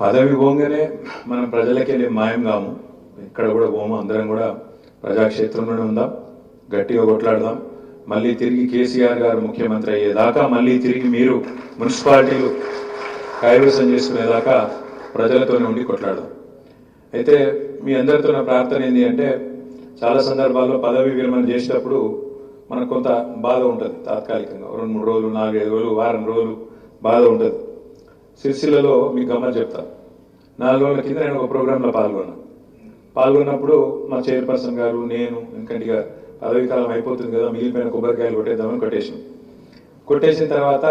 పదవి పోగానే మనం ప్రజలకి వెళ్ళి మాయం కాము. ఇక్కడ కూడా పోము. అందరం కూడా ప్రజాక్షేత్రంలోనే ఉందాం. గట్టిగా కొట్లాడదాం. మళ్ళీ తిరిగి కేసీఆర్ గారు ముఖ్యమంత్రి అయ్యేదాకా మళ్ళీ తిరిగి మీరు మున్సిపాలిటీలు కైవసం చేసుకునేదాకా ప్రజలతోనే ఉండి కొట్లాడదాం. అయితే మీ అందరితో నా ప్రార్థన ఏంటి అంటే చాలా సందర్భాల్లో పదవి విరమణ చేసేటప్పుడు మనకు కొంత బాధ ఉంటుంది తాత్కాలికంగా. రెండు మూడు రోజులు నాలుగైదు రోజులు వారం రోజులు బాధ ఉంటుంది. సిరిసిల్లలో మీకు గమ్మని చెప్తాను నాలుగు రోజుల కింద నేను ఒక ప్రోగ్రాంలో పాల్గొన్నాను పాల్గొన్నప్పుడు మా చైర్పర్సన్ గారు నేను ఎందుకంటే ఇక పదవి కాలం అయిపోతుంది కదా మిగిలిపోయిన కొబ్బరికాయలు కొట్టేద్దామని కొట్టేసాం కొట్టేసిన తర్వాత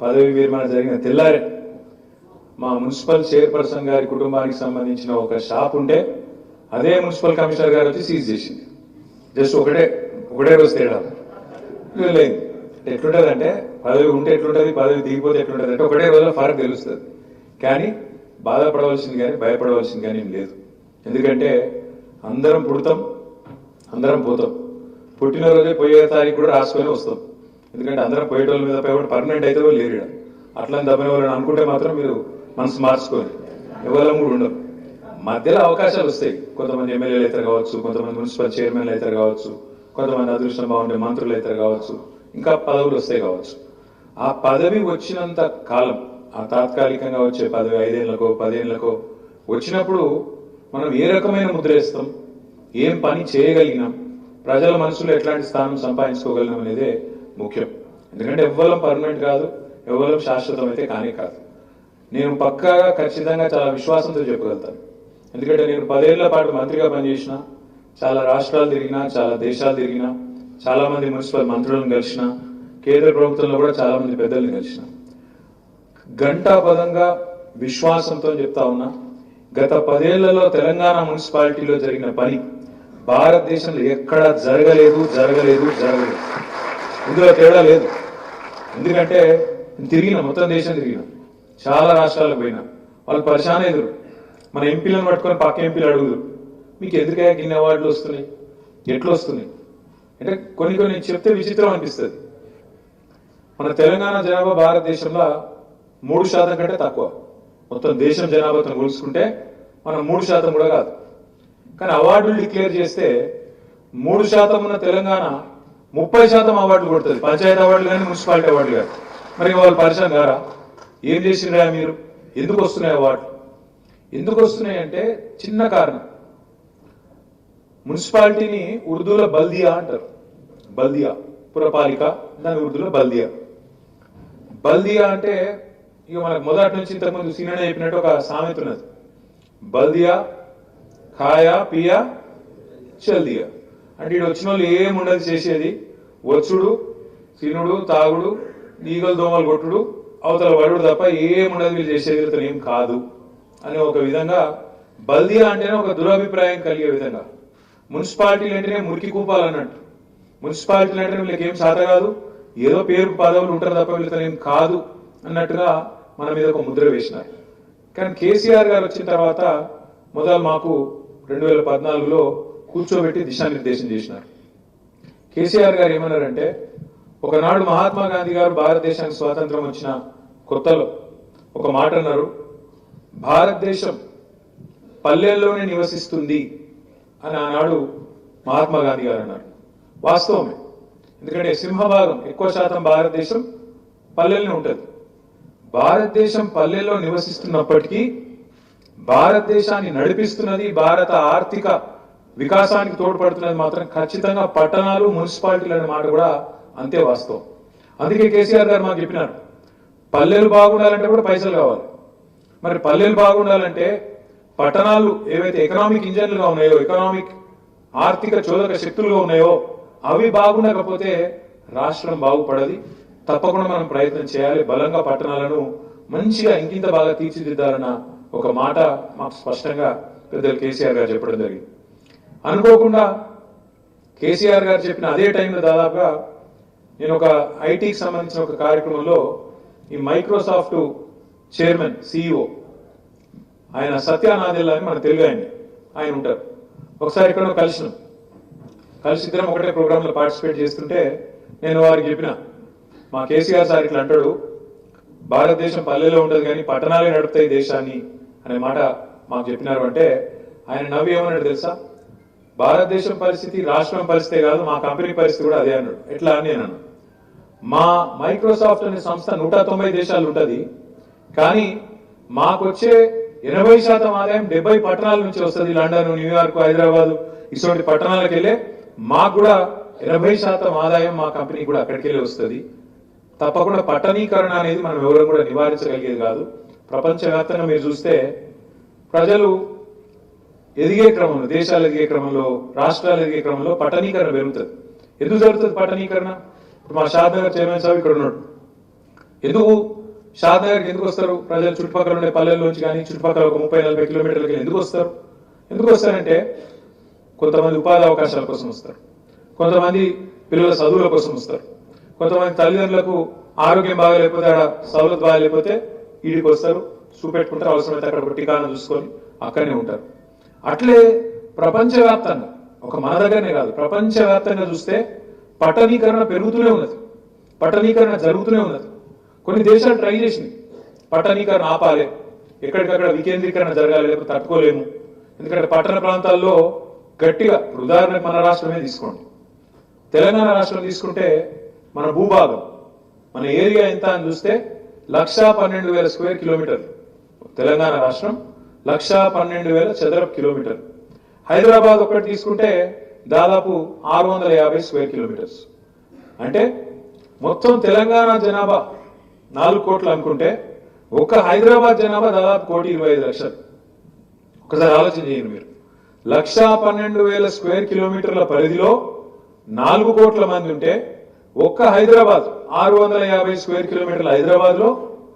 పదవి విరమణ జరిగిన తెల్లారే మా మున్సిపల్ చైర్పర్సన్ గారి కుటుంబానికి సంబంధించిన ఒక షాప్ ఉంటే అదే మున్సిపల్ కమిషనర్ గారు వచ్చి సీజ్ చేసింది. జస్ట్ ఒకటే ఒకటే రోజు తేడా. లేదు ఎట్లుంటుంది అంటే పదవి ఉంటే ఎట్లుంటుంది పదవి దిగిపోతే ఎట్లుంటుంది అంటే ఒకటే రోజులో ఫరక్ తెలుస్తుంది. కానీ బాధపడవలసింది కానీ భయపడవలసింది కానీ ఏం లేదు. ఎందుకంటే అందరం పుడతాం అందరం పోతాం. పుట్టినరోజే పోయే తారీఖు కూడా రాసుకొని వస్తాం. ఎందుకంటే అందరం పోయేటోళ్ళ మీద పోయి పర్మనెంట్ అయితే వాళ్ళు లేరు ఈడ. అట్లా వాళ్ళని అనుకుంటే మాత్రం మీరు మనసు మార్చుకొని ఎవరం కూడా ఉండవు మధ్యలో అవకాశాలు వస్తాయి. కొంతమంది ఎమ్మెల్యేలు అయితే కావచ్చు కొంతమంది మున్సిపల్ చైర్మన్లు అయితే కావచ్చు కొంతమంది అదృష్టం బాగుండే మంత్రులు అయితే కావచ్చు. ఇంకా పదవులు వస్తాయి కావచ్చు. ఆ పదవి వచ్చినంత కాలం ఆ తాత్కాలికంగా వచ్చే పదవి ఐదేళ్ళకో పదేళ్ళకో వచ్చినప్పుడు మనం ఏ రకమైన ముద్ర వేస్తాం? ఏం పని చేయగలిగినాం? ప్రజల మనసులో ఎట్లాంటి స్థానం సంపాదించుకోగలిగినాం అనేదే ముఖ్యం. ఎందుకంటే ఎవ్వరం పర్మనెంట్ కాదు ఎవ్వరం శాశ్వతం అయితే కానే కాదు. నేను పక్కాగా ఖచ్చితంగా చాలా విశ్వాసంతో చెప్పగలుగుతాను. ఎందుకంటే నేను పదేళ్ళ పాటు మంత్రిగా పనిచేసిన చాలా రాష్ట్రాలు తిరిగినా చాలా దేశాలు తిరిగినా చాలా మంది మున్సిపల్ మంత్రులను కలిసిన కేంద్ర ప్రభుత్వంలో కూడా చాలా మంది పెద్దల్ని కలిసిన. గంటాపదంగా విశ్వాసంతో చెప్తా ఉన్నా గత పదేళ్ళలో తెలంగాణ మున్సిపాలిటీలో జరిగిన పని భారతదేశంలో ఎక్కడా జరగలేదు జరగలేదు జరగలేదు. ఇందులో తేడా లేదు. ఎందుకంటే తిరిగిన మొత్తం దేశం తిరిగిన. చాలా రాష్ట్రాలకు పోయినా. వాళ్ళు పరిశాన ఎదురు. మన ఎంపీలను పట్టుకొని పక్క ఎంపీలు అడుగుదు మీకు ఎదురుగా గిన్నె అవార్డులు వస్తున్నాయి? ఎట్లా వస్తున్నాయి? అంటే కొన్ని కొన్ని చెప్తే విచిత్రం అనిపిస్తుంది. మన తెలంగాణ జనాభా భారతదేశంలో మూడు శాతం కంటే తక్కువ. మొత్తం దేశం జనాభాతో కొలుసుకుంటే మనం మూడు శాతం కూడా కాదు. కానీ అవార్డులు డిక్లేర్ చేస్తే మూడు శాతం ఉన్న తెలంగాణ ముప్పై శాతం అవార్డులు కొడుతుంది. పంచాయతీ అవార్డులు కానీ మున్సిపాలిటీ అవార్డులు కానీ. మరి వాళ్ళు పరిచయం గారా? ఏం చేసినరా మీరు? ఎందుకు వస్తున్నాయి అవార్డులు? ఎందుకు వస్తున్నాయి అంటే చిన్న కారణం. మున్సిపాలిటీని ఉర్దూలో బల్దియా అంటారు. బల్దియా పురపాలిక దాని ఉర్దూలో బల్దియా. బల్దియా అంటే ఇక మనకు మొదటి నుంచి ఇంతకుముందు సీనియర్ చెప్పినట్టు ఒక సామెత ఉన్నది. బల్దియా ఖాయా పియా చల్దియా. అంటే ఇటు వచ్చిన వాళ్ళు ఏముండదు చేసేది. వచ్చుడు తినుడు తాగుడు ఈగలు దోమలు కొట్టుడు అవతల పడుడు తప్ప ఏముండదు వీళ్ళు చేసేది అతను ఏం కాదు అని ఒక విధంగా బల్దియా అంటేనే ఒక దురభిప్రాయం కలిగే విధంగా. మున్సిపాలిటీలు అంటేనే మురికి కూపాలన్నట్టు మున్సిపాలిటీలు అంటే వీళ్ళకి ఏం సాధ కాదు. ఏదో పేరు పదవులు ఉంటారు తప్ప వీళ్ళతో ఏం కాదు అన్నట్టుగా మన మీద ఒక ముద్ర వేసినారు. కానీ కేసీఆర్ గారు వచ్చిన తర్వాత మొదలు మాకు రెండు వేల పద్నాలుగులో కూర్చోబెట్టి దిశానిర్దేశం చేసినారు. కేసీఆర్ గారు ఏమన్నారంటే ఒకనాడు మహాత్మా గాంధీ గారు భారతదేశానికి స్వాతంత్రం వచ్చిన కొత్తలో ఒక మాట అన్నారు భారతదేశం పల్లెల్లోనే నివసిస్తుంది అని ఆనాడు మహాత్మా గాంధీ గారు అన్నారు. వాస్తవమే. ఎందుకంటే సింహభాగం ఎక్కువ శాతం భారతదేశం పల్లెల్లోనే ఉంటుంది. భారతదేశం పల్లెల్లో నివసిస్తున్నప్పటికీ భారతదేశాన్ని నడిపిస్తున్నది భారత ఆర్థిక వికాసానికి తోడ్పడుతున్నది మాత్రం ఖచ్చితంగా పట్టణాలు మున్సిపాలిటీలు అనే మాట కూడా అంతే వాస్తవం. అందుకే కేసీఆర్ గారు మాకు చెప్పినారు పల్లెలు బాగుండాలంటే కూడా పైసలు కావాలి. మరి పల్లెలు బాగుండాలంటే పట్టణాలు ఏవైతే ఎకనామిక్ ఇంజన్లుగా ఉన్నాయో ఎకనామిక్ ఆర్థిక చోదక శక్తులుగా ఉన్నాయో అవి బాగుండకపోతే రాష్ట్రం బాగుపడది. తప్పకుండా మనం ప్రయత్నం చేయాలి. బలంగా పట్టణాలను మంచిగా ఇంకింత బాగా తీర్చిదిద్దాలన్న ఒక మాట మాకు స్పష్టంగా పెద్దలు కేసీఆర్ గారు చెప్పడం జరిగింది. అనుకోకుండా కేసీఆర్ గారు చెప్పిన అదే టైంలో దాదాపుగా నేను ఒక ఐటీకి సంబంధించిన ఒక కార్యక్రమంలో ఈ మైక్రోసాఫ్ట్ చైర్మన్ సిఇఓ ఆయన సత్యానాదెల్లా అని మన తెలుగు ఆయన ఆయన ఉంటారు. ఒకసారి ఇక్కడ కలిసినాం. కలిసి ఇద్దరం ఒకటే ప్రోగ్రాంలో పార్టిసిపేట్ చేస్తుంటే నేను వారికి చెప్పిన మా కేసీఆర్ సార్ ఇట్లా అంటాడు భారతదేశం పల్లెలో ఉండదు కానీ పట్టణాలే నడుపుతాయి దేశాన్ని అనే మాట మాకు చెప్పినారు అంటే ఆయన నవ్వు ఏమన్నాడు తెలుసా? భారతదేశం పరిస్థితి రాష్ట్రం పరిస్థితే కాదు మా కంపెనీ పరిస్థితి కూడా అదే అన్నాడు. ఎట్లా అని నేను అన్నాను. మా మైక్రోసాఫ్ట్ అనే సంస్థ నూట తొంభై దేశాలు ఉంటుంది కానీ మాకొచ్చే ఎనభై శాతం ఆదాయం డెబ్బై పట్టణాల నుంచి వస్తుంది. లండన్ న్యూయార్క్ హైదరాబాద్ ఇటువంటి పట్టణాలకు వెళ్ళే మాకు కూడా ఎనభై శాతం ఆదాయం మా కంపెనీ కూడా అక్కడికి వెళ్ళి వస్తుంది. తప్పకుండా పట్టణీకరణ అనేది మనం ఎవరు కూడా నివారించగలిగేది కాదు. ప్రపంచవ్యాప్తంగా మీరు చూస్తే ప్రజలు ఎదిగే క్రమంలో దేశాలు ఎదిగే క్రమంలో రాష్ట్రాలు ఎదిగే క్రమంలో పట్టణీకరణ పెరుగుతుంది. ఎందుకు జరుగుతుంది పట్టణీకరణ? ఇప్పుడు మా షాద్నగర్ చైర్మన్ సాబ్ ఇక్కడ ఉన్నాడు. ఎందుకు? షాద్నగర్కి ఎందుకు వస్తారు? ప్రజలు చుట్టుపక్కల ఉండే పల్లెల్లోంచి కానీ చుట్టుపక్కల ఒక ముప్పై నలభై కిలోమీటర్లకి ఎందుకు వస్తారు? ఎందుకు వస్తారంటే కొంతమంది ఉపాధి అవకాశాల కోసం వస్తారు. కొంతమంది పిల్లల చదువుల కోసం వస్తారు. కొంతమంది తల్లిదండ్రులకు ఆరోగ్యం బాగాలేకపోతే ఆడ సౌలత్ బాగాలేకపోతే ఈడికి వస్తారు చూపెట్టుకుంటారు అవసరమైతే అక్కడ ఒక టికాణం చూసుకొని అక్కడనే ఉంటారు. అట్లే ప్రపంచవ్యాప్తంగా ఒక మన దగ్గరనే కాదు ప్రపంచవ్యాప్తంగా చూస్తే పట్టణీకరణ పెరుగుతూనే ఉన్నది. పట్టణీకరణ జరుగుతూనే ఉన్నది. కొన్ని దేశాలు ట్రై చేసినాయి. పట్టణీకరణ ఆపాలి. ఎక్కడికక్కడ వికేంద్రీకరణ జరగాలి లేకపోతే తట్టుకోలేము. ఎందుకంటే పట్టణ ప్రాంతాల్లో గట్టిగా ఇప్పుడు ఉదాహరణకు మన రాష్ట్రమే తీసుకోండి. తెలంగాణ రాష్ట్రం తీసుకుంటే మన భూభాగం మన ఏరియా ఎంత అని చూస్తే లక్షా పన్నెండు వేల స్క్వేర్ కిలోమీటర్లు. తెలంగాణ రాష్ట్రం లక్షా పన్నెండు వేల చదరపు కిలోమీటర్లు. హైదరాబాద్ ఒకటి తీసుకుంటే దాదాపు ఆరు వందల యాభై స్క్వేర్ కిలోమీటర్స్. అంటే మొత్తం తెలంగాణ జనాభా నాలుగు కోట్లు అనుకుంటే ఒక్క హైదరాబాద్ జనాభా దాదాపు కోటి ఇరవై ఐదు లక్షలు. ఒకసారి ఆలోచన చేయండి మీరు. లక్షా పన్నెండు వేల స్క్వేర్ కిలోమీటర్ల పరిధిలో నాలుగు కోట్ల మంది ఉంటే ఒక్క హైదరాబాద్ ఆరు వందల యాభై స్క్వేర్ కిలోమీటర్ల హైదరాబాద్లో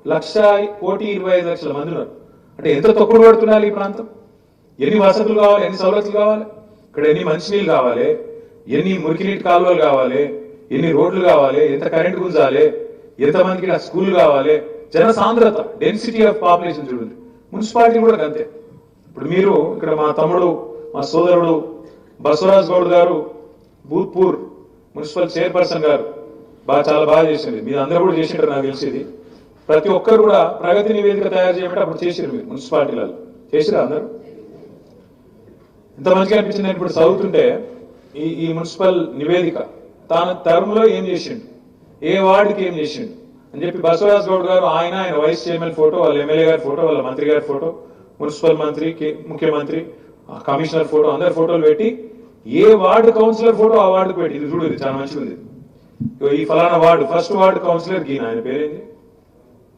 లక్ష కోటి ఇరవై ఐదు లక్షల మంది ఉన్నారు. అంటే ఎంత తొక్కుడు పడుతున్నారు ఈ ప్రాంతం? ఎన్ని వసతులు కావాలి ఎన్ని సౌలతులు కావాలి? ఇక్కడ ఎన్ని మంచినీళ్ళు కావాలి? ఎన్ని మురికినీటి కాలువలు కావాలి? ఎన్ని రోడ్లు కావాలి? ఎంత కరెంట్ గుంజాలి? ఎంతమందికి నా స్కూల్ కావాలి? జన సాంద్రత డెన్సిటీ ఆఫ్ పాపులేషన్ చూడండి. మున్సిపాలిటీ కూడా అంతే. ఇప్పుడు మీరు ఇక్కడ మా తమ్ముడు మా సోదరుడు బసవరాజ్ గౌడ్ గారు భూత్పూర్ మున్సిపల్ చైర్పర్సన్ గారు. బాగా చాలా బాగా చేసింది. మీరు అందరూ కూడా చేసింటారు నాకు తెలిసింది ప్రతి ఒక్కరు కూడా ప్రగతి నివేదిక తయారు చేయమంటే అప్పుడు చేసిరు మీరు మున్సిపాలిటీలలో. చేసిరా అందరూ? ఎంత మంచిగా అనిపించింది ఇప్పుడు చదువుతుంటే ఈ ఈ మున్సిపల్ నివేదిక. తాను తరుణంలో ఏం చేసిండు? ఏ వార్డుకి ఏం చేసిండు? అని చెప్పి బసవరాజ్ గౌడ్ గారు ఆయన ఆయన వైస్ చైర్మన్ ఫోటో వాళ్ళ ఎమ్మెల్యే గారి ఫోటో వాళ్ళ మంత్రి గారి ఫోటో మున్సిపల్ మంత్రి కే- ముఖ్యమంత్రి కమిషనర్ ఫోటో అందరి ఫోటోలు పెట్టి ఏ వార్డు కౌన్సిలర్ ఫోటో ఆ వార్డుకు పెట్టి. ఇది చూడు ఇది చాలా మంచిగా ఉంది. ఇగో ఈ ఫలానా వార్డు ఫస్ట్ వార్డు కౌన్సిలర్ గీన ఆయన పేరేంది?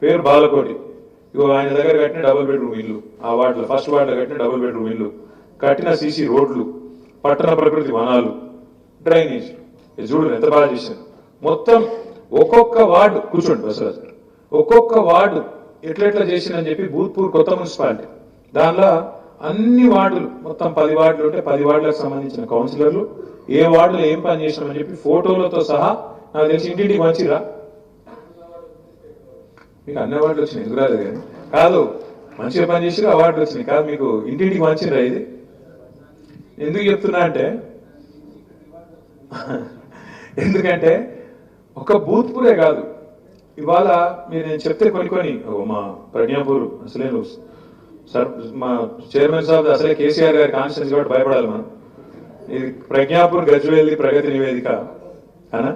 పేరు బాలకోటి. ఇగో ఆయన దగ్గర కట్టిన డబుల్ బెడ్రూమ్ ఇల్లు ఆ వార్డులో ఫస్ట్ వార్డులో కట్టిన డబుల్ బెడ్రూమ్ ఇల్లు. కట్టిన సీసీ రోడ్లు పట్టణ ప్రకృతి వనాలు డ్రైనేజ్. ఇది చూడు ఎంత బాగా చేశాను మొత్తం ఒక్కొక్క వార్డు కూర్చోండి బసరాజు ఒక్కొక్క వార్డు ఎట్లెట్లా చేసిందని చెప్పి భూత్పూర్ కొత్త మున్సిపాలిటీ. దానిలో అన్ని వార్డులు మొత్తం పది వార్డులు ఉంటే పది వార్డులకు సంబంధించిన కౌన్సిలర్లు ఏ వార్డులో ఏం పని చేసినామని చెప్పి ఫోటోలతో సహా నాకు తెలిసి ఇంటింటికి మంచిరా మీకు అన్ని అవార్డులు వచ్చినాయి ఎందుకు రాలేదు కానీ. కాదు మంచిగా పని చేసి అవార్డులు వచ్చినాయి. కాదు మీకు ఇంటింటికి మంచిరా ఇది. ఎందుకు చెప్తున్నా అంటే ఎందుకంటే ఒక భూత్పూరే కాదు. ఇవాళ మీరు నేను చెప్తే కొన్ని కొన్ని ఓ మా ప్రజ్ఞాపూర్ అసలే సార్ మా చైర్మన్ సాబ్ అసలే కేసీఆర్ గారి కాన్స్టిట్యూన్స్ కాబట్టి భయపడాలి మనం. ఇది ప్రజ్ఞాపూర్ గజ్వేల్ది ప్రగతి నివేదిక. అనా?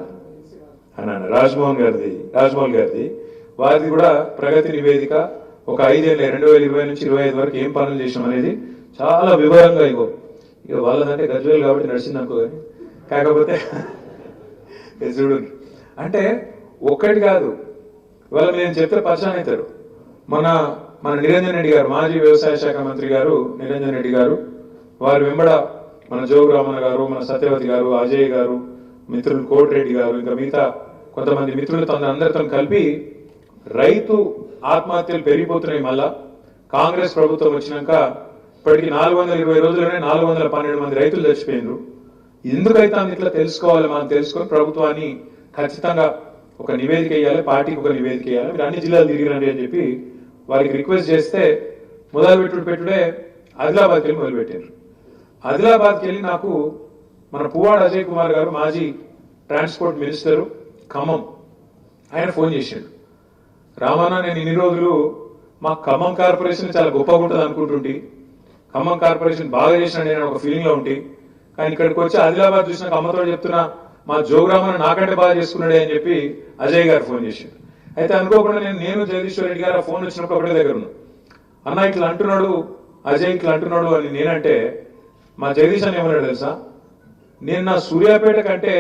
అనా రాజ్మోహన్ గారిది రాజ్మోహన్ గారిది. వారిది కూడా ప్రగతి నివేదిక. ఒక ఐదేళ్ళ రెండు వేల ఇరవై నుంచి ఇరవై ఐదు వరకు ఏం పనులు చేసినాం అనేది చాలా వివరంగా ఇగో ఇక వాళ్ళదంటే గజ్వేల్ కాబట్టి నడిచింది అనుకో కానీ కాకపోతే చూడు. అంటే ఒక్కటి కాదు. ఇవాళ నేను చెప్తే పరిచయం అవుతారు మన మన నిరంజన్ రెడ్డి గారు మాజీ వ్యవసాయ శాఖ మంత్రి గారు నిరంజన్ రెడ్డి గారు వారి వెంబడ మన జోగు రామన్న గారు మన సత్యవతి గారు అజయ్ గారు మిత్రులు కోటిరెడ్డి గారు ఇంకా మిగతా కొంతమంది మిత్రులు తన అందరితో కలిపి రైతు ఆత్మహత్యలు పెరిగిపోతున్నాయి మళ్ళా. కాంగ్రెస్ ప్రభుత్వం వచ్చినాక ఇప్పటికి నాలుగు వందల ఇరవై రోజుల్లోనే నాలుగు వందల పన్నెండు మంది రైతులు చచ్చిపోయినారు. ఎందుకైతే అంత ఇట్లా తెలుసుకోవాలి మనం తెలుసుకొని ప్రభుత్వాన్ని ఖచ్చితంగా ఒక నివేదిక ఇవ్వాలి పార్టీకి ఒక నివేదిక ఇవ్వాలి మీరు అన్ని జిల్లాలు తిరిగిరండి అని చెప్పి వారికి రిక్వెస్ట్ చేస్తే మొదలు పెట్టుడు పెట్టుడే ఆదిలాబాద్కి వెళ్ళి మొదలుపెట్టారు. ఆదిలాబాద్కి వెళ్ళి నాకు మన పువ్వాడ అజయ్ కుమార్ గారు మాజీ ట్రాన్స్పోర్ట్ మినిస్టరు ఖమ్మం. ఆయన ఫోన్ చేశాడు. రామన్న నేను ఇన్ని రోజులు మా ఖమ్మం కార్పొరేషన్ చాలా గొప్పగా ఉంటుంది అనుకుంటుంటే. ఖమ్మం కార్పొరేషన్ బాగా చేసినాడు నేను ఒక ఫీలింగ్లో ఉంటే. కానీ ఇక్కడికి వచ్చి ఆదిలాబాద్ చూసిన అమ్మతో చెప్తున్నా మా జోగ్రామను నాకంటే బాగా చేసుకున్నాడే అని చెప్పి అజయ్ గారు ఫోన్ చేశాడు. అయితే అనుకోకుండా నేను నేను జగదీశ్వర్ రెడ్డి గారు ఆ ఫోన్ వచ్చినప్పుడు ఒకటే దగ్గర ఉన్నాను అన్న ఇట్లా అంటున్నాడు అజయ్ ఇట్లా అంటున్నాడు అని నేనంటే మా జగదీష్ అని ఏమన్నాడు తెలుసా? నేను నా సూర్యాపేట కంటే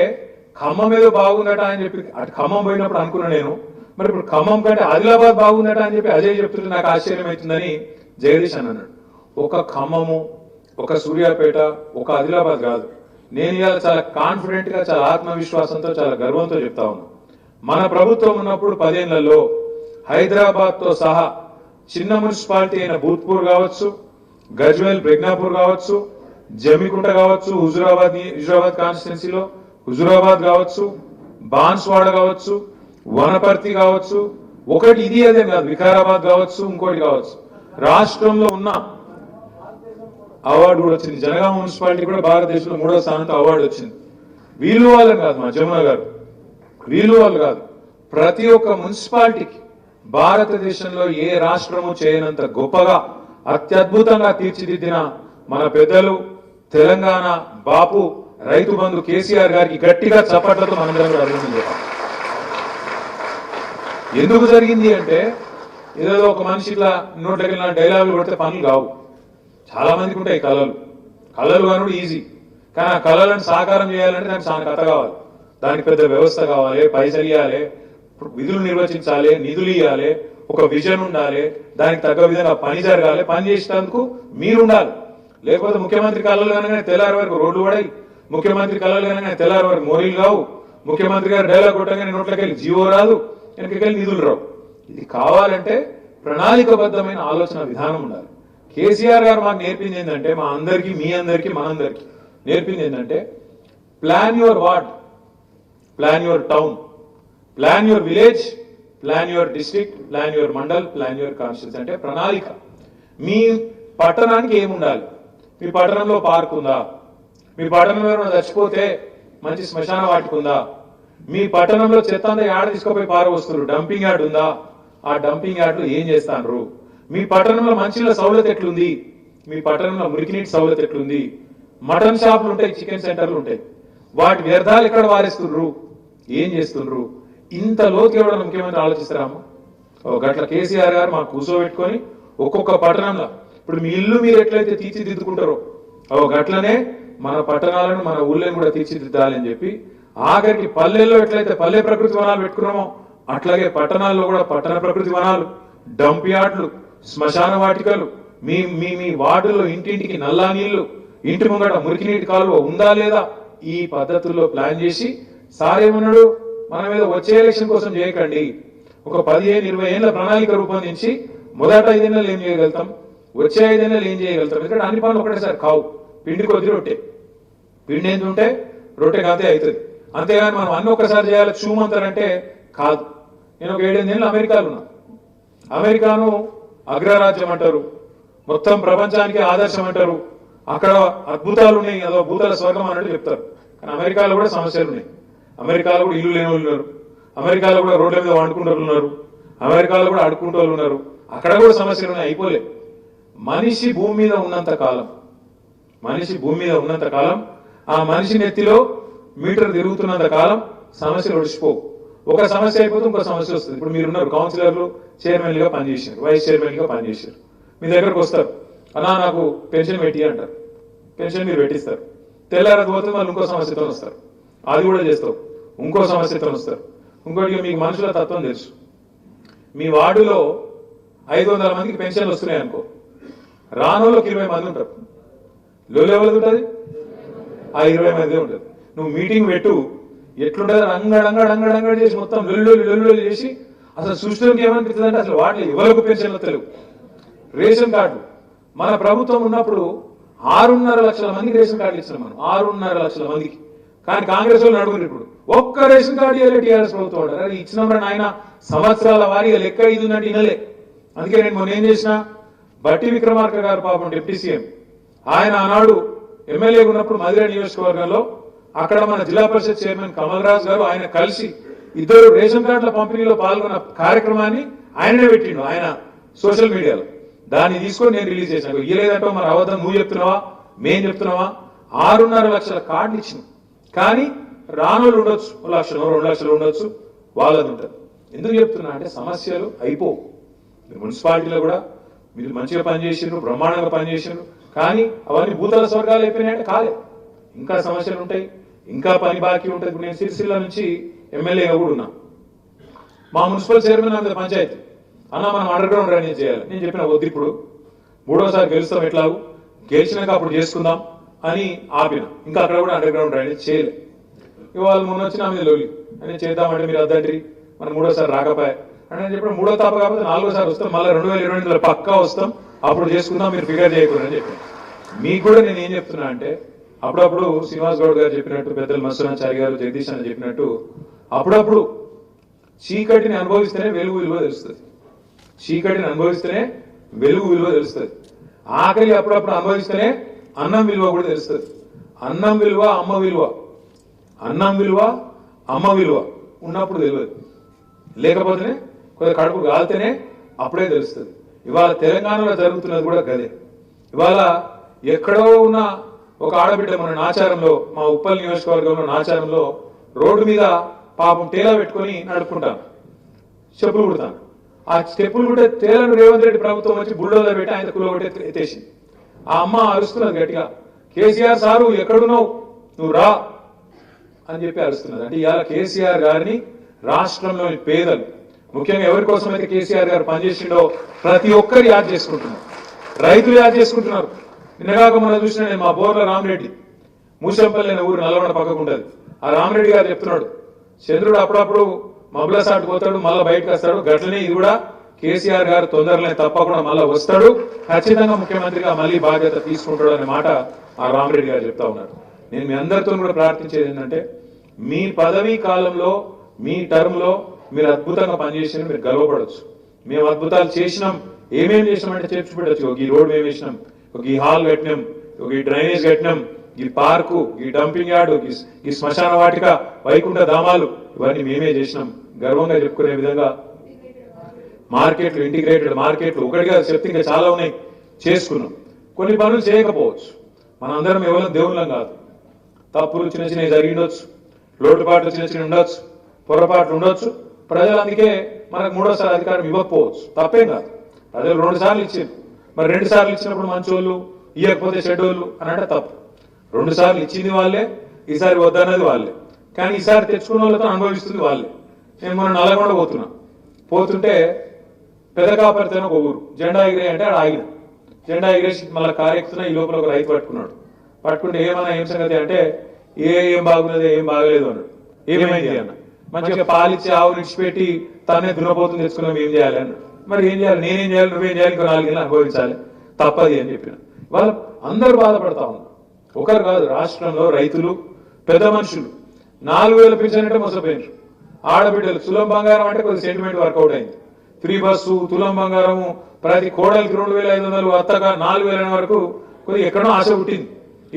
ఖమ్మం ఏదో బాగుందట అని చెప్పి అటు ఖమ్మం పోయినప్పుడు అనుకున్నా నేను. మరి ఇప్పుడు ఖమ్మం కంటే ఆదిలాబాద్ బాగుందట అని చెప్పి అజయ్ చెప్తుంటే నాకు ఆశ్చర్యం అవుతుందని జగదీష్ అని అన్నాడు. ఒక ఖమ్మము ఒక సూర్యాపేట ఒక ఆదిలాబాద్ కాదు. నేను ఇలా చాలా కాన్ఫిడెంట్గా చాలా ఆత్మవిశ్వాసంతో చాలా గర్వంతో చెప్తా ఉన్నాను మన ప్రభుత్వం ఉన్నప్పుడు పదేళ్ళలో హైదరాబాద్తో సహా చిన్న మున్సిపాలిటీ అయిన భూత్పూర్ కావచ్చు గజ్వేల్ ప్రజ్ఞాపూర్ కావచ్చు జమికుంట కావచ్చు హుజురాబాద్ హుజురాబాద్ కాన్స్టిట్యున్సీలో హుజురాబాద్ కావచ్చు బాన్స్వాడ కావచ్చు వనపర్తి కావచ్చు ఒకటి ఇది అదే కాదు వికారాబాద్ కావచ్చు ఇంకోటి కావచ్చు. రాష్ట్రంలో ఉన్న అవార్డు కూడా వచ్చింది. జనగామ మున్సిపాలిటీ కూడా భారతదేశంలో మూడో స్థానంతో అవార్డు వచ్చింది. వీళ్ళు వాళ్ళని కాదు మా జమున గారు. వీళ్ళు వాళ్ళు కాదు. ప్రతి ఒక్క మున్సిపాలిటీకి భారతదేశంలో ఏ రాష్ట్రము చేయనంత గొప్పగా అత్యద్భుతంగా తీర్చిదిద్దిన మన పెద్దలు తెలంగాణ బాపు రైతు బంధు కేసీఆర్ గారికి గట్టిగా చప్పట్లతో మనందరం కూడా అభినందన చేయాలి ఎందుకు జరిగింది అంటే ఏదో ఒక మనిషి ఇట్లా నోట్లకి డైలాగులు కొడితే పనులు కావు. చాలా మందికి ఉంటాయి కళలు. కళలు కానుడు ఈజీ. కానీ ఆ కళలను సాకారం చేయాలంటే దానికి చాలా కథ కావాలి. దానికి పెద్ద వ్యవస్థ కావాలి పైసలు ఇవ్వాలి విధులు నిర్వచించాలి నిధులు ఇవ్వాలి ఒక విజన్ ఉండాలి దానికి తగ్గ విధంగా పని జరగాలి. పని చేసేందుకు మీరు ఉండాలి. లేకపోతే ముఖ్యమంత్రి కాలంలో కనుక తెల్లారి వరకు రోడ్లు పడాయి. ముఖ్యమంత్రి కళలు కనుక తెల్లారి వరకు మోరీలు కావు. ముఖ్యమంత్రి గారు డైలాగ్ కొట్టగానే నోట్లకి వెళ్ళి జీవో రాదు వెనకకెళ్ళి నిధులు రావు. ఇది కావాలంటే ప్రణాళికబద్ధమైన ఆలోచన విధానం ఉండాలి. కేసీఆర్ గారు మాకు నేర్పింది ఏంటంటే మా అందరికి మీ అందరికీ మనందరికీ నేర్పింది ఏంటంటే plan your what plan your town plan your village plan your district plan your mandal plan your constituency అంటే ప్రణాళిక. మీ పట్టణానికి ఏముండాలి? మీ పట్టణంలో పార్క్ ఉందా? మీ పట్టణంలో చచ్చిపోతే మంచి శ్మశాన వాటిక ఉందా? మీ పట్టణంలో చెత్త అంతా యాడ తీసుకుపోయి పారవస్తున్నారు డంపింగ్ యార్డ్ ఉందా? ఆ డంపింగ్ యార్డ్లో ఏం చేస్తాండ్రు? మీ పట్టణంలో మంచిల సౌలత ఎట్లుంది? మీ పట్టణంలో మురికినీటి సౌలత ఎట్లుంది? మటన్ షాపులు ఉంటాయి చికెన్ సెంటర్లు ఉంటాయి. వాటి వ్యర్థాలు ఎక్కడ వారేస్తున్నారు ఏం చేస్తుండ్రు? ఇంత లోతు ఎవడన్నా ముఖ్యమంత్రి ఆలోచిస్తారామా ఒక గట్ల కేసీఆర్ గారు మాకు కూర్చోబెట్టుకొని ఒక్కొక్క పట్టణంలో ఇప్పుడు మీ ఇల్లు మీరు ఎట్లయితే తీర్చిదిద్దుకుంటారో ఓ గట్లనే మన పట్టణాలను మన ఊళ్ళని కూడా తీర్చిదిద్దాలని చెప్పి ఆఖరికి పల్లెల్లో ఎట్లయితే పల్లె ప్రకృతి వనాలు పెట్టుకున్నామో అట్లాగే పట్టణాల్లో కూడా పట్టణ ప్రకృతి వనాలు డంప్ యార్డ్లు శ్మశాన వాటికలు మీ మీ మీ వార్డుల్లో ఇంటింటికి నల్లా నీళ్ళు ఇంటి ముంగట మురికి నీటి కాలువ ఉందా లేదా ఈ పద్ధతుల్లో ప్లాన్ చేసి సార్ ఏమన్నాడు మనం వచ్చే ఎలక్షన్ కోసం చేయకండి. ఒక పదిహేను ఇరవై ఏళ్ళ ప్రణాళిక రూపొందించి మొదట ఐదేళ్ళలో ఏం చేయగలుగుతాం? వచ్చే ఐదేళ్ళలో ఏం చేయగలుగుతాం? ఎందుకంటే అన్ని పనులు ఒకటేసారి కావు. పిండి కొద్ది రొట్టె. పిండి ఏంది ఉంటే రొట్టె కాదే అవుతుంది. అంతేగాని మనం అన్ని ఒక్కసారి చేయాలి చూమంతారంటే కాదు. నేను ఒక ఏడెనిమిది అమెరికాలో ఉన్నా. అమెరికాను అగ్రరాజ్యం అంటారు. మొత్తం ప్రపంచానికి ఆదర్శం అంటారు. అక్కడ అద్భుతాలు ఉన్నాయి అదో భూతాల స్వర్గం అన్నట్టు చెప్తారు. కానీ అమెరికాలో కూడా సమస్యలు ఉన్నాయి. అమెరికాలో కూడా ఇల్లు లేని వాళ్ళు ఉన్నారు. అమెరికాలో కూడా రోడ్ల మీద వండుకుంటూ ఉన్నారు. అమెరికాలో కూడా అడుక్కుంటూ వాళ్ళు ఉన్నారు. అక్కడ కూడా సమస్యలు ఉన్నాయి అయిపోలే. మనిషి భూమి మీద ఉన్నంత కాలం మనిషి భూమి మీద ఉన్నంత కాలం ఆ మనిషి నెత్తిలో మీటర్ తిరుగుతున్నంత కాలం సమస్యలు ఒడిచిపోవు ఒక సమస్య అయిపోతే ఇంకో సమస్య వస్తుంది. ఇప్పుడు మీరు ఉన్నారు కౌన్సిలర్లు చైర్మన్గా పనిచేసారు వైస్ చైర్మన్గా పనిచేసారు మీ దగ్గరకు వస్తారు. అన్నా నాకు పెన్షన్ పెట్టి అంటారు. పెన్షన్ మీరు పెట్టిస్తారు. తెల్లారదు పోతే ఇంకో సమస్యతో వస్తారు. అది కూడా చేస్తావు. ఇంకో సమస్యతో వస్తారు ఇంకోటి మీకు మనుషుల తత్వం తెలుసు. మీ వార్డులో ఐదు వందల మందికి పెన్షన్లు వస్తున్నాయి అనుకో. రానోళ్ళకి ఇరవై మంది ఉంటారు. లో ఎవరిది ఉంటుంది? ఆ ఇరవై మంది ఉంటుంది. నువ్వు మీటింగ్ పెట్టు. ఎట్లుంటుంది? రంగడంగ డంగడంగ చేసి మొత్తం లొల్లు లొల్లు చేసి అసలు సృష్టిలోకి ఏమనిపిస్తుంది అంటే అసలు వాటిలో ఎవరికి పెన్షన్లు తెలుగు రేషన్ కార్డు. మన ప్రభుత్వం ఉన్నప్పుడు ఆరున్నర లక్షల మందికి రేషన్ కార్డులు ఇస్తున్నాం మనం. ఆరున్నర లక్షల మందికి. కానీ కాంగ్రెస్ వాళ్ళు అడుగురు ఇప్పుడు. ఒక్క రేషన్ కార్డు ఇవ్వలే టీఆర్ఎస్ ప్రభుత్వం వాడు. ఇచ్చినప్పుడు నాయన. సంవత్సరాల వారీగా లెక్క ఇది ఉందంటే ఇనలే అందుకే నేను మొన్న ఏం చేసిన బట్టి విక్రమార్క గారు పాపం డిప్యూటీ సీఎం. ఆయన ఆనాడు ఎమ్మెల్యేగా ఉన్నప్పుడు మధురై నియోజకవర్గంలో అక్కడ మన జిల్లా పరిషత్ చైర్మన్ కమల్ రాజు గారు ఆయన కలిసి ఇద్దరు రేషన్ కార్డుల పంపిణీలో పాల్గొన్న కార్యక్రమాన్ని ఆయననే పెట్టిండు ఆయన సోషల్ మీడియాలో. దాన్ని తీసుకొని నేను రిలీజ్ చేశాను. ఇయ్యలేదంటే మరి అవద్దం నువ్వు చెప్తున్నావా? మేం చెప్తున్నావా? ఆరున్నర లక్షల కార్డులు ఇచ్చినాం. కానీ రానోళ్ళు ఉండొచ్చు ఒక లక్షలు రెండు లక్షలు ఉండొచ్చు వాళ్ళది ఉంటుంది. ఎందుకు చెప్తున్నా అంటే సమస్యలు అయిపోవు. మీరు మున్సిపాలిటీలో కూడా మీరు మంచిగా పనిచేసిండ్రు బ్రహ్మాండంగా పనిచేసిండ్రు కానీ అవన్నీ భూతల స్వర్గాలు అయిపోయినాయంటే కాలే. ఇంకా సమస్యలు ఉంటాయి ఇంకా పని బాకీ ఉంటుంది. ఇప్పుడు నేను సిరిసిల్ల నుంచి ఎమ్మెల్యేగా కూడా ఉన్నా. మా మున్సిపల్ చైర్మన్ అంత పంచాయతీ. అన్న మనం అండర్ గ్రౌండ్ డ్రైనేజ్ చేయాలి. నేను చెప్పిన వద్దు ఇప్పుడు. మూడోసారి గెలుస్తాం ఎట్లాగూ? గెలిచినాక అప్పుడు చేసుకుందాం. అని ఆపిన ఇంకా అక్కడ కూడా అండర్ గ్రౌండ్ డ్రైనేజ్ చేయలే. ఇవాళ మొన్న వచ్చిన మీద లోలి. అని చేద్దామంటే మీరు అద్దండ్రి మనం మూడోసారి రాకపోయా. అంటే నేను మూడో తాప కాకపోతే నాలుగోసారి వస్తాం. మళ్ళీ రెండు వేల ఇరవై ఎనిమిదిలో పక్కా వస్తాం. అప్పుడు చేసుకుందాం. మీరు ఫిగర్ చేయకూడదు అని చెప్పాను మీకు కూడా నేను ఏం చెప్తున్నా అంటే అప్పుడప్పుడు శ్రీనివాస్ గౌడ్ గారు చెప్పినట్టు పెద్దలు మత్స్యనాచారి గారు జగదీష్ అని చెప్పినట్టు అప్పుడప్పుడు చీకటిని అనుభవిస్తేనే వెలుగు విలువ తెలుస్తుంది. చీకటిని అనుభవిస్తేనే వెలుగు విలువ తెలుస్తుంది. ఆకలి అప్పుడప్పుడు అనుభవిస్తేనే అన్నం విలువ కూడా తెలుస్తుంది. అన్నం విలువ అమ్మ విలువ. అన్నం విలువ అమ్మ విలువ ఉన్నప్పుడు తెలియదు. లేకపోతేనే కొద్దిగా కడుపు కాలితేనే అప్పుడే తెలుస్తుంది. ఇవాళ తెలంగాణలో జరుగుతున్నది కూడా గదే. ఇవాళ ఎక్కడో ఉన్న ఒక ఆడబిడ్డ మన నాచారంలో మా ఉప్పల్ నియోజకవర్గంలో నాచారంలో రోడ్డు మీద పాపం టేలా పెట్టుకొని నడుపుకుంటాను. చెప్పులు కుడతాను. ఆ చెప్పులు కూడా తేలను రేవంత్ రెడ్డి ప్రభుత్వం వచ్చి బుల్డోజర్ పెట్టి ఆయన కులగొట్టి ఎత్తేసింది. ఆ అమ్మ అరుస్తున్నది గట్టిగా కేసీఆర్ సారు ఎక్కడున్నావు? నువ్వు రా అని చెప్పి అరుస్తున్నది. అంటే ఇవాళ కేసీఆర్ గారిని రాష్ట్రంలోని పేదలు ముఖ్యంగా ఎవరి కోసం అయితే కేసీఆర్ గారు పనిచేసిండో ప్రతి ఒక్కరు యాద్ చేసుకుంటున్నారు. రైతులు యాద్ చేసుకుంటున్నారు. నిన్నగాక మనం చూసిన మా బోర్ల రామిరెడ్డి మూసంపల్లి అనే ఊరు నల్లగొండ పక్కకు ఆ రామిరెడ్డి గారు చెప్తున్నాడు చంద్రుడు అప్పుడప్పుడు మబ్బుల సాటు పోతాడు మళ్ళీ బయటకు వస్తాడు గట్లనే ఇది కూడా కేసీఆర్ గారు తొందరలే తప్పకుండా మళ్ళీ వస్తాడు. ఖచ్చితంగా ముఖ్యమంత్రిగా మళ్ళీ బాధ్యత తీసుకుంటాడు అనే మాట ఆ రామరెడ్డి గారు చెప్తా ఉన్నారు. నేను మీ అందరితో కూడా ప్రార్థించేది ఏంటంటే మీ పదవీ కాలంలో మీ టర్మ్లో మీరు అద్భుతంగా పనిచేసిన మీరు గర్వపడవచ్చు మేము అద్భుతాలు చేసినాం. ఏమేమి చేసినామంటే చెప్పి పెట్టచ్చు. ఒక ఈ రోడ్ మేము వేసినాం. ఒక ఈ హాల్ కట్టినాం. ఒక ఈ డ్రైనేజ్ కట్టినాం. ఈ పార్కు ఈ డంపింగ్ యార్డు ఈ- ఈ శ్మశాన వాటిక వైకుంఠ ధామాలు ఇవన్నీ మేమే చేసినాం. గర్వంగా చెప్పుకునే విధంగా మార్కెట్లు ఇంటిగ్రేటెడ్ మార్కెట్లు ఒకటిగా చెప్తే ఇంకా చాలా ఉన్నాయి. చేసుకున్నాం. కొన్ని పనులు చేయకపోవచ్చు. మనందరం ఎవరు దేవుళ్ళం కాదు. తప్పులు చిన్న చిన్నవి జరిగి ఉండొచ్చు. లోటుపాట్లు చిన్న చిన్న ఉండొచ్చు. పొరపాట్లు ఉండొచ్చు. ప్రజలు అందుకే మనకు మూడోసారి అధికారం ఇవ్వకపోవచ్చు. తప్పేం కాదు. ప్రజలు రెండు సార్లు ఇచ్చింది మరి రెండు సార్లు ఇచ్చినప్పుడు మంచోళ్ళు ఇవ్వకపోతే షెడ్యూళ్ళు అని అంటే తప్పు. రెండు సార్లు ఇచ్చింది వాళ్ళే ఈసారి వద్దన్నది వాళ్ళే. కానీ ఈసారి తెచ్చుకున్న వాళ్ళతో అనుభవిస్తుంది వాళ్ళే. నేను మొన్న నల్లగొండ పోతున్నా. పోతుంటే పెదకాపరితోనే ఒక ఊరు. జెండా ఎగిరే అంటే ఆడ ఆగిన. జెండా ఎగిరేసి మళ్ళీ కారెక్కుతున్నా ఈ లోపల ఒక రైతు పట్టుకున్నాడు. పట్టుకుంటే ఏమన్నా ఏం సంగతి అంటే ఏ ఏం బాగున్నది ఏం బాగలేదు అన్నాడు. ఏమైంది అన్న? మంచిగా పాలిచ్చి ఆవు నిడిచిపెట్టి తనే దున్నపోతుంది తెచ్చుకున్నాం ఏం చేయాలి అన్నాడు. మరి ఏం చేయాలి? నేనేం చేయాలి? నువ్వేం చేయాలి? ఇంకో నాలుగేళ్ళు అనుభవించాలి. తప్పది అని చెప్పిన. వాళ్ళు అందరూ బాధపడతా ఉన్నారు. ఒకరు కాదు రాష్ట్రంలో రైతులు పెద్ద మనుషులు. నాలుగు వేల పెన్షన్ అంటే మోసపోయినారు. ఆడబిడ్డలు. సులభ బంగారం అంటే కొద్ది సెంటిమెంట్ వర్కౌట్ అయింది. ఫ్రీ బస్సు తులం బంగారము ప్రతి కోడలికి రెండు వేల ఐదు వందలు అత్తగా నాలుగు వేల వరకు కొద్దిగా ఎక్కడో ఆశ పుట్టింది.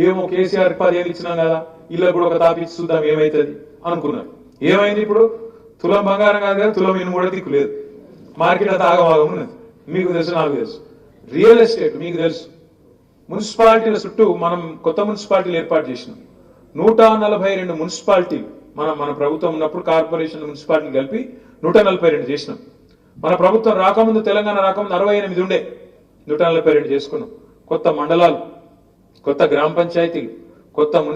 ఏమో కేసీఆర్ పదిహేను ఇచ్చినాం కదా ఇల్లు కూడా ఒక తాపిచ్చి చూద్దాం ఏమైతుంది అనుకున్నారు. ఏమైంది ఇప్పుడు? తులం బంగారం కాదు కదా తులం ఇనుము కూడా దిక్కు లేదు. మార్కెట్ అంతా ఆగమాగం ఉన్నది. మీకు తెలుసు నాకు తెలుసు. రియల్ ఎస్టేట్ మీకు తెలుసు. మున్సిపాలిటీల చుట్టూ మనం కొత్త మున్సిపాలిటీలు ఏర్పాటు చేసినాం. నూట నలభై రెండు మున్సిపాలిటీలు మనం మన ప్రభుత్వం ఉన్నప్పుడు కార్పొరేషన్ మున్సిపాలిటీలు కలిపి నూట నలభై రెండు చేసినాం. మన ప్రభుత్వం రాకముందు తెలంగాణ రాకముందు అరవై ఎనిమిది ఉండే. నూట నలభై రెండు చేసుకున్నాం. కొత్త మండలాలు కొత్త గ్రామ పంచాయతీలు కొత్త మున్సిపల్